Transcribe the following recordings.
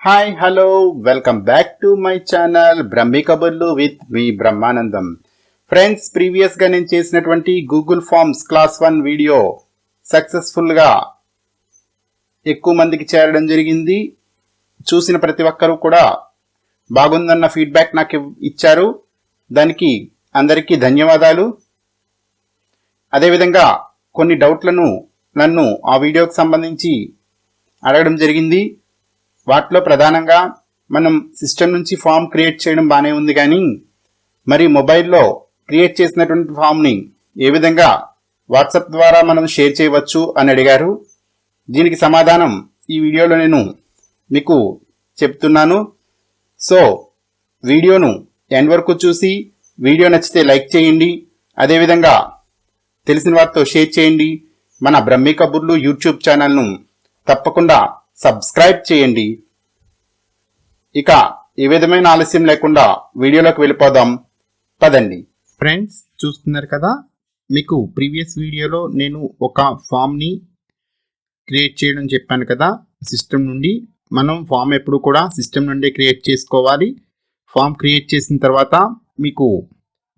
Hi hello welcome back to my channel Brahmi కబుర్లు with మీ Brahmanandam friends ప్రీవియస్గా నేను చేసినటువంటి Google forms class one video సక్సెస్ఫుల్గా ఎక్కువ మందికి చేరడం జరిగింది. చూసిన ప్రతి ఒక్కరూ కూడా బాగుందన్న ఫీడ్బ్యాక్ నాకు ఇచ్చారు. దానికి అందరికీ ధన్యవాదాలు. అదేవిధంగా కొన్ని డౌట్లను నన్ను ఆ వీడియోకి సంబంధించి అడగడం జరిగింది. వాటిలో ప్రధానంగా మనం సిస్టమ్ నుంచి ఫామ్ క్రియేట్ చేయడం బాగానే ఉంది కానీ మరి మొబైల్లో క్రియేట్ చేసినటువంటి ఫామ్ని ఏ విధంగా వాట్సాప్ ద్వారా మనం షేర్ చేయవచ్చు అని అడిగారు. దీనికి సమాధానం ఈ వీడియోలో నేను మీకు చెప్తున్నాను. సో వీడియోను ఎండ్ వరకు చూసి వీడియో నచ్చితే లైక్ చేయండి. అదేవిధంగా తెలిసిన వారితో షేర్ చేయండి. మన బ్రహ్మీ కబుర్లు యూట్యూబ్ ఛానల్ను తప్పకుండా సబ్స్క్రైబ్ చేయండి. ఇక ఏ విధమైన ఆలస్యం లేకుండా వీడియోలోకి వెళ్ళిపోదాం. పదండి. ఫ్రెండ్స్ చూస్తున్నారు కదా మీకు ప్రీవియస్ వీడియోలో నేను ఒక ఫామ్ని క్రియేట్ చేయడం చెప్పాను కదా సిస్టమ్ నుండి. మనం ఫామ్ ఎప్పుడు కూడా సిస్టమ్ నుండి క్రియేట్ చేసుకోవాలి. ఫామ్ క్రియేట్ చేసిన తర్వాత మీకు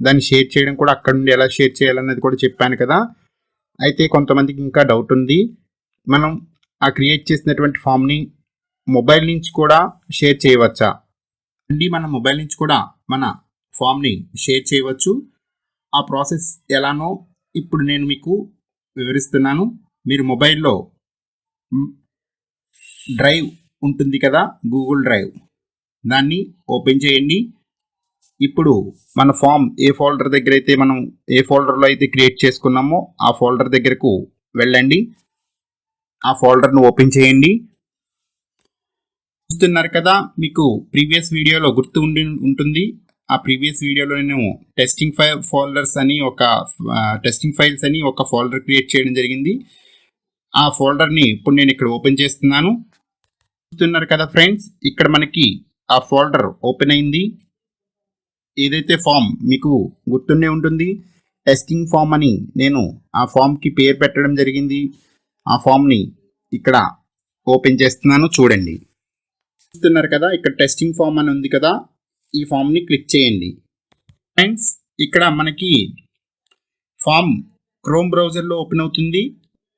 దాన్ని షేర్ చేయడం కూడా అక్కడ నుండి ఎలా షేర్ చేయాలన్నది కూడా చెప్పాను కదా. అయితే కొంతమందికి ఇంకా డౌట్ ఉంది. మనం ఆ క్రియేట్ చేసినటువంటి ఫామ్ని మొబైల్ నుంచి కూడా షేర్ చేయవచ్చా? అండి మన మొబైల్ నుంచి కూడా మన ఫామ్ని షేర్ చేయవచ్చు. ఆ ప్రాసెస్ ఎలానో ఇప్పుడు నేను మీకు వివరిస్తున్నాను. మీరు మొబైల్లో డ్రైవ్ ఉంటుంది కదా గూగుల్ డ్రైవ్. దాన్ని ఓపెన్ చేయండి. ఇప్పుడు మన ఫామ్ ఏ ఫోల్డర్ దగ్గర అయితే మనం ఏ ఫోల్డర్లో అయితే క్రియేట్ చేసుకున్నామో ఆ ఫోల్డర్ దగ్గరకు వెళ్ళండి. ఆ ఫోల్డర్ను ఓపెన్ చేయండి. చూస్తున్నారు కదా మీకు ప్రీవియస్ వీడియోలో గుర్తు ఉండి ఉంటుంది. ఆ ప్రీవియస్ వీడియోలో నేను టెస్టింగ్ ఫైల్ ఫోల్డర్స్ అని ఒక టెస్టింగ్ ఫైల్స్ అని ఒక ఫోల్డర్ క్రియేట్ చేయడం జరిగింది. ఆ ఫోల్డర్ని ఇప్పుడు నేను ఇక్కడ ఓపెన్ చేస్తున్నాను. చూస్తున్నారు కదా ఫ్రెండ్స్ ఇక్కడ మనకి ఆ ఫోల్డర్ ఓపెన్ అయింది. ఏదైతే ఫామ్ మీకు గుర్తుండే ఉంటుంది టెస్టింగ్ ఫామ్ అని నేను ఆ ఫామ్కి పేరు పెట్టడం జరిగింది. ఆ ఫామ్ని ఇక్కడ ఓపెన్ చేస్తున్నాను చూడండి. చూస్తున్నారు కదా ఇక్కడ టెస్టింగ్ ఫామ్ అని ఉంది కదా ఈ ఫామ్ని క్లిక్ చేయండి. ఫ్రెండ్స్ ఇక్కడ మనకి ఫామ్ క్రోమ్ బ్రౌజర్లో ఓపెన్ అవుతుంది.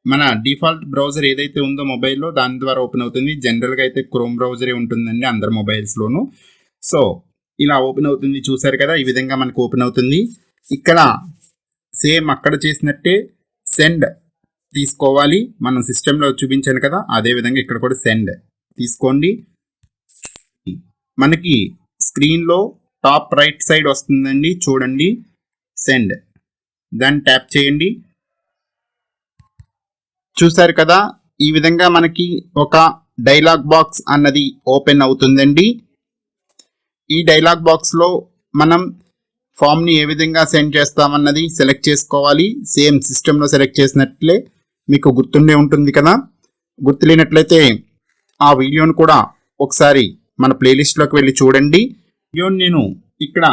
మన డిఫాల్ట్ బ్రౌజర్ ఏదైతే ఉందో మొబైల్లో దాని ద్వారా ఓపెన్ అవుతుంది. జనరల్గా అయితే క్రోమ్ బ్రౌజరే ఉంటుందండి అందరి మొబైల్స్లోనూ సో ఇలా ఓపెన్ అవుతుంది చూసారు కదా ఈ విధంగా మనకు ఓపెన్ అవుతుంది. ఇక్కడ సేమ్ అక్కడ చేసినట్టే సెండ్ తీసుకోవాలి. మనం సిస్టంలో చూపించాను కదా అదే విధంగా ఇక్కడ కూడా సెండ్ తీసుకోండి. మనకి స్క్రీన్లో టాప్ రైట్ సైడ్ వస్తుందండి చూడండి. సెండ్ దాన్ని ట్యాప్ చేయండి. చూసారు కదా ఈ విధంగా మనకి ఒక డైలాగ్ బాక్స్ అన్నది ఓపెన్ అవుతుందండి. ఈ డైలాగ్ బాక్స్లో మనం ఫామ్ని ఏ విధంగా సెండ్ చేస్తామన్నది సెలెక్ట్ చేసుకోవాలి. సేమ్ సిస్టంలో సెలెక్ట్ చేసినట్లే మీకు గుర్తుండే ఉంటుంది కదా? గుర్తులేనట్లయితే ఆ వీడియోను కూడా ఒకసారి మన ప్లేలిస్ట్లోకి వెళ్ళి చూడండి. వీడియోని నేను ఇక్కడ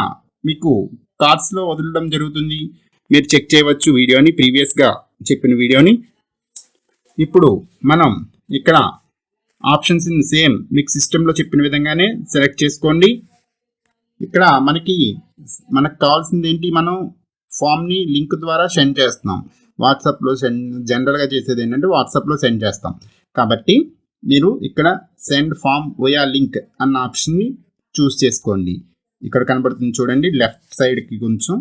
మీకు కార్డ్స్లో వదలడం జరుగుతుంది. మీరు చెక్ చేయవచ్చు వీడియోని ప్రీవియస్గా చెప్పిన వీడియోని. ఇప్పుడు మనం ఇక్కడ ఆప్షన్స్ ఇన్ సేమ్ మీకు సిస్టంలో చెప్పిన విధంగానే సెలెక్ట్ చేసుకోండి. ఇక్కడ మనకి మనకు కావాల్సింది ఏంటి? మనం ఫామ్ని లింక్ ద్వారా సెండ్ చేస్తున్నాం. వాట్సాప్లో సెండ్ జనరల్గా చేసేది ఏంటంటే వాట్సాప్లో సెండ్ చేస్తాం. కాబట్టి మీరు ఇక్కడ సెండ్ ఫామ్ ఓయా లింక్ అన్న ఆప్షన్ని చూస్ చేసుకోండి. ఇక్కడ కనబడుతుంది చూడండి లెఫ్ట్ సైడ్కి కొంచెం.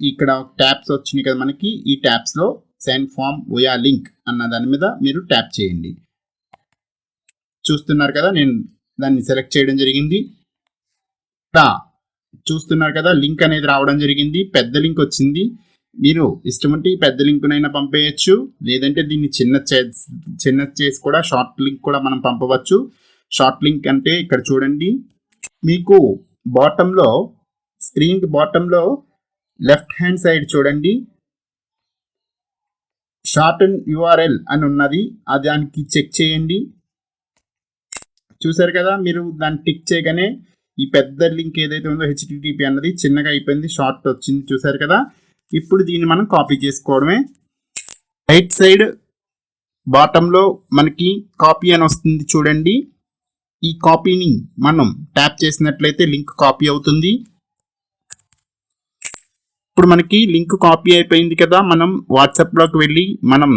ఇక్కడ ట్యాప్స్ వచ్చినాయి కదా మనకి ఈ ట్యాప్స్లో సెండ్ ఫామ్ ఓయా లింక్ అన్న దాని మీద మీరు ట్యాప్ చేయండి. చూస్తున్నారు కదా నేను దాన్ని సెలెక్ట్ చేయడం జరిగింది. ఇక్కడ చూస్తున్నారు కదా లింక్ అనేది రావడం జరిగింది పెద్ద లింక్ వచ్చింది. మీరు ఇష్టమంటే ఈ పెద్ద లింక్నైనా పంపేయచ్చు. లేదంటే దీన్ని చిన్న చిన్న చేసి కూడా షార్ట్ లింక్ కూడా మనం పంపవచ్చు. షార్ట్ లింక్ అంటే ఇక్కడ చూడండి. మీకు బాటంలో స్క్రీన్ బాటంలో లెఫ్ట్ హ్యాండ్ సైడ్ చూడండి. షార్ట్ అండ్ యూఆర్ఎల్ అని ఉన్నది. అది దానికి చెక్ చేయండి. చూసారు కదా మీరు దాన్ని టిక్ చేయగానే ఈ పెద్ద లింక్ ఏదైతే ఉందో హెచ్టిటిపి అన్నది చిన్నగా అయిపోయింది షార్ట్ వచ్చింది. చూసారు కదా? ఇప్పుడు దీన్ని మనం కాపీ చేసుకోవడమే. రైట్ సైడ్ బాటంలో మనకి కాపీ అని వస్తుంది చూడండి. ఈ కాపీని మనం ట్యాప్ చేసినట్లయితే లింక్ కాపీ అవుతుంది. ఇప్పుడు మనకి లింక్ కాపీ అయిపోయింది కదా మనం వాట్సాప్లోకి వెళ్ళి మనం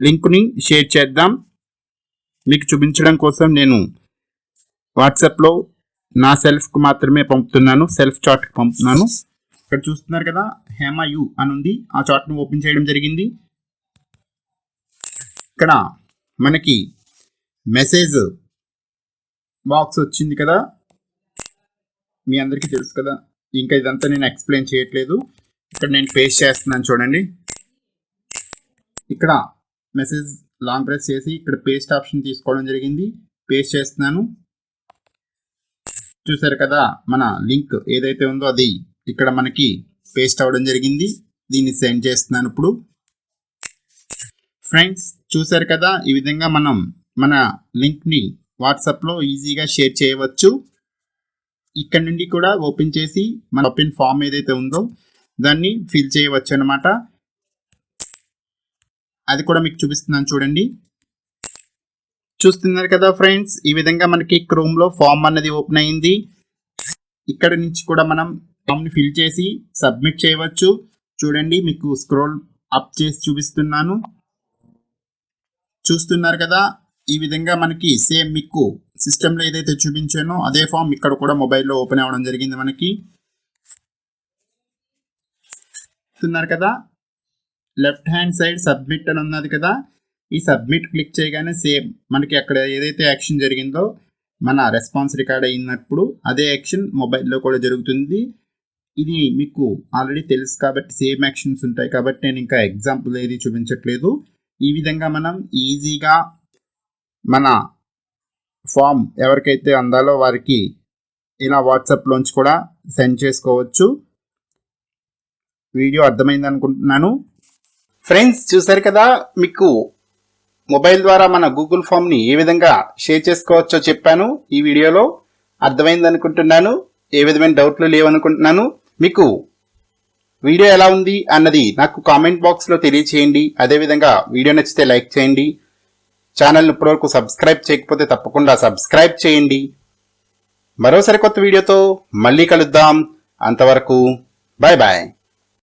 లింక్ని షేర్ చేద్దాం. మీకు చూపించడం కోసం నేను వాట్సాప్లో నా సెల్ఫ్కి మాత్రమే పంపుతున్నాను సెల్ఫ్ చాట్కి పంపుతున్నాను. ఇక్కడ చూస్తున్నారు కదా హేమ యు అని ఉంది ఆ చాట్ను ఓపెన్ చేయడం జరిగింది. ఇక్కడ మనకి మెసేజ్ బాక్స్ వచ్చింది కదా. మీ అందరికీ తెలుసు కదా. ఇంకా ఇదంతా నేను ఎక్స్ప్లెయిన్ చేయట్లేదు. ఇక్కడ నేను పేస్ట్ చేస్తున్నాను చూడండి. ఇక్కడ మెసేజ్ లాంగ్ ప్రెస్ చేసి ఇక్కడ పేస్ట్ ఆప్షన్ తీసుకోవడం జరిగింది. పేస్ట్ చేస్తున్నాను. చూసారు కదా మన లింక్ ఏదైతే ఉందో అది ఇక్కడ మనకి పేస్ట్ అవ్వడం జరిగింది. దీన్ని సెండ్ చేస్తున్నాను ఇప్పుడు. ఫ్రెండ్స్ చూసారు కదా? ఈ విధంగా మనం మన లింక్ని వాట్సాప్లో ఈజీగా షేర్ చేయవచ్చు. ఇక్కడ నుండి కూడా ఓపెన్ చేసి మన ఓపెన్ ఫామ్ ఏదైతే ఉందో దాన్ని ఫిల్ చేయవచ్చు అనమాట అది కూడా మీకు చూపిస్తున్నాను చూడండి. చూస్తున్నారు కదా ఫ్రెండ్స్ ఈ విధంగా మనకి క్రోమ్లో ఫామ్ అన్నది ఓపెన్ అయింది. ఇక్కడ నుంచి కూడా మనం ఫామ్ని ఫిల్ చేసి సబ్మిట్ చేయవచ్చు. చూడండి మీకు స్క్రోల్ అప్ చేసి చూపిస్తున్నాను. చూస్తున్నారు కదా ఈ విధంగా మనకి సేమ్ మీకు సిస్టంలో ఏదైతే చూపించానో అదే ఫామ్ ఇక్కడ కూడా మొబైల్లో ఓపెన్ అవ్వడం జరిగింది మనకి. చూస్తున్నారు కదా లెఫ్ట్ హ్యాండ్ సైడ్ సబ్మిట్ అని ఉన్నది కదా ఈ సబ్మిట్ క్లిక్ చేయగానే సేమ్ మనకి అక్కడ ఏదైతే యాక్షన్ జరిగిందో మన రెస్పాన్స్ రికార్డ్ అయినప్పుడు అదే యాక్షన్ మొబైల్లో కూడా జరుగుతుంది. ఇది మీకు ఆల్రెడీ తెలుసు కాబట్టి సేమ్ యాక్షన్స్ ఉంటాయి కాబట్టి నేను ఇంకా ఎగ్జాంపుల్ ఏది చూపించట్లేదు. ఈ విధంగా మనం ఈజీగా మన ఫామ్ ఎవరికైతే అందాలో వారికి ఇలా వాట్సాప్లోంచి కూడా సెండ్ చేసుకోవచ్చు. వీడియో అర్థమైంది అనుకుంటున్నాను. ఫ్రెండ్స్ చూసారు కదా మీకు మొబైల్ ద్వారా మన గూగుల్ ఫామ్ని ఏ విధంగా షేర్ చేసుకోవచ్చో చెప్పాను ఈ వీడియోలో. అర్థమైంది అనుకుంటున్నాను. ఏ విధమైన డౌట్లు లేవనుకుంటున్నాను. మీకు వీడియో ఎలా ఉంది అన్నది నాకు కామెంట్ బాక్స్లో తెలియచేయండి. అదేవిధంగా వీడియో నచ్చితే లైక్ చేయండి. ఛానల్ ఇప్పటివరకు సబ్స్క్రైబ్ చేయకపోతే తప్పకుండా సబ్స్క్రైబ్ చేయండి. మరోసారి కొత్త వీడియోతో మళ్ళీ కలుద్దాం. అంతవరకు బాయ్ బాయ్